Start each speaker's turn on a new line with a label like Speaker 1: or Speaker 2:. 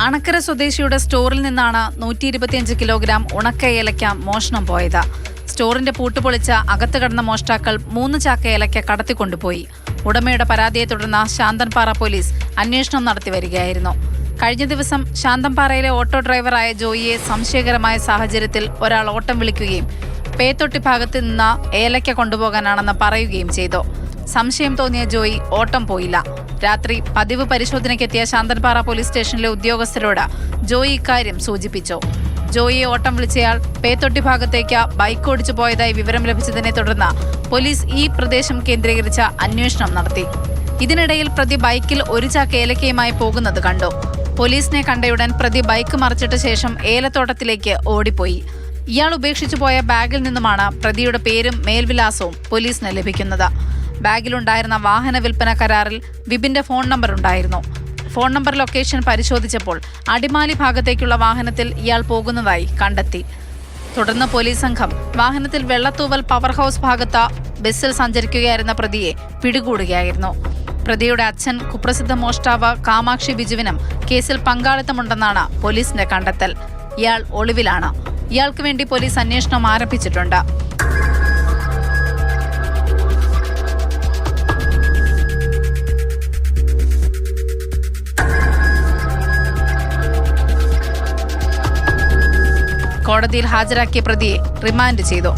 Speaker 1: തൃപ്പൂണിത്തറ സ്വദേശിയുടെ സ്റ്റോറിൽ നിന്നാണ് നൂറ്റി ഇരുപത്തിയഞ്ച് കിലോഗ്രാം ഉണക്ക ഏലയ്ക്ക മോഷണം പോയത്. സ്റ്റോറിന്റെ പൂട്ടുപൊളിച്ച അകത്ത് കടന്ന മോഷ്ടാക്കൾ മൂന്ന് ചാക്ക ഏലയ്ക്ക കടത്തിക്കൊണ്ടുപോയി. ഉടമയുടെ പരാതിയെ തുടർന്ന് ശാന്തൻപാറ പോലീസ് അന്വേഷണം നടത്തി വരികയായിരുന്നു. കഴിഞ്ഞ ദിവസം ശാന്തൻപാറയിലെ ഓട്ടോ ഡ്രൈവറായ ജോയിയെ സംശയകരമായ സാഹചര്യത്തിൽ ഒരാൾ ഓട്ടം വിളിക്കുകയും പേത്തൊട്ടി ഭാഗത്ത് നിന്ന് ഏലയ്ക്ക കൊണ്ടുപോകാനാണെന്ന് പറയുകയും ചെയ്തു. സംശയം തോന്നിയ ജോയി ഓട്ടം പോയില്ല. രാത്രി പതിവ് പരിശോധനയ്ക്കെത്തിയ ശാന്തൻപാറ പോലീസ് സ്റ്റേഷനിലെ ഉദ്യോഗസ്ഥരോട് ജോയി ഇക്കാര്യം സൂചിപ്പിച്ചു. ജോയിയെ ഓട്ടം വിളിച്ചയാൾ പേത്തൊട്ടി ഭാഗത്തേക്ക് ബൈക്ക് ഓടിച്ചു പോയതായി വിവരം ലഭിച്ചതിനെ തുടർന്ന് പോലീസ് ഈ പ്രദേശം കേന്ദ്രീകരിച്ച അന്വേഷണം നടത്തി. ഇതിനിടയിൽ പ്രതി ബൈക്കിൽ ഒരു ചാക്ക് ഏലക്കയുമായി പോകുന്നത് കണ്ടു. പോലീസിനെ കണ്ടയുടൻ പ്രതി ബൈക്ക് മറിച്ചിട്ട ശേഷം ഏലത്തോട്ടത്തിലേക്ക് ഓടിപ്പോയി. ഇയാൾ ഉപേക്ഷിച്ചു പോയ ബാഗിൽ നിന്നുമാണ് പ്രതിയുടെ പേരും മേൽവിലാസവും പോലീസിന് ലഭിക്കുന്നത്. ബാഗിലുണ്ടായിരുന്ന വാഹന വിൽപ്പന കരാറിൽ വിപിന്റെ ഫോൺ നമ്പർ ഉണ്ടായിരുന്നു. ഫോൺ നമ്പർ ലൊക്കേഷൻ പരിശോധിച്ചപ്പോൾ അടിമാലി ഭാഗത്തേക്കുള്ള വാഹനത്തിൽ ഇയാൾ പോകുന്നതായി കണ്ടെത്തി. തുടർന്ന് പോലീസ് സംഘം വാഹനത്തിൽ വെള്ളത്തൂവൽ പവർ ഹൗസ് ഭാഗത്ത് ബസ്സിൽ സഞ്ചരിക്കുകയായിരുന്ന പ്രതിയെ പിടികൂടുകയായിരുന്നു. പ്രതിയുടെ അച്ഛൻ കുപ്രസിദ്ധ മോഷ്ടാവ് കാമാക്ഷി ബിജുവിനും കേസിൽ പങ്കാളിത്തമുണ്ടെന്നാണ് പോലീസിന്റെ കണ്ടെത്തൽ. ഇയാൾ ഒളിവിലാണ്. ഇയാൾക്ക് വേണ്ടി പോലീസ് അന്വേഷണം ആരംഭിച്ചിട്ടുണ്ട്. കോടതിയിൽ ഹാജരാക്കിയ പ്രതിയെ റിമാൻഡ് ചെയ്തു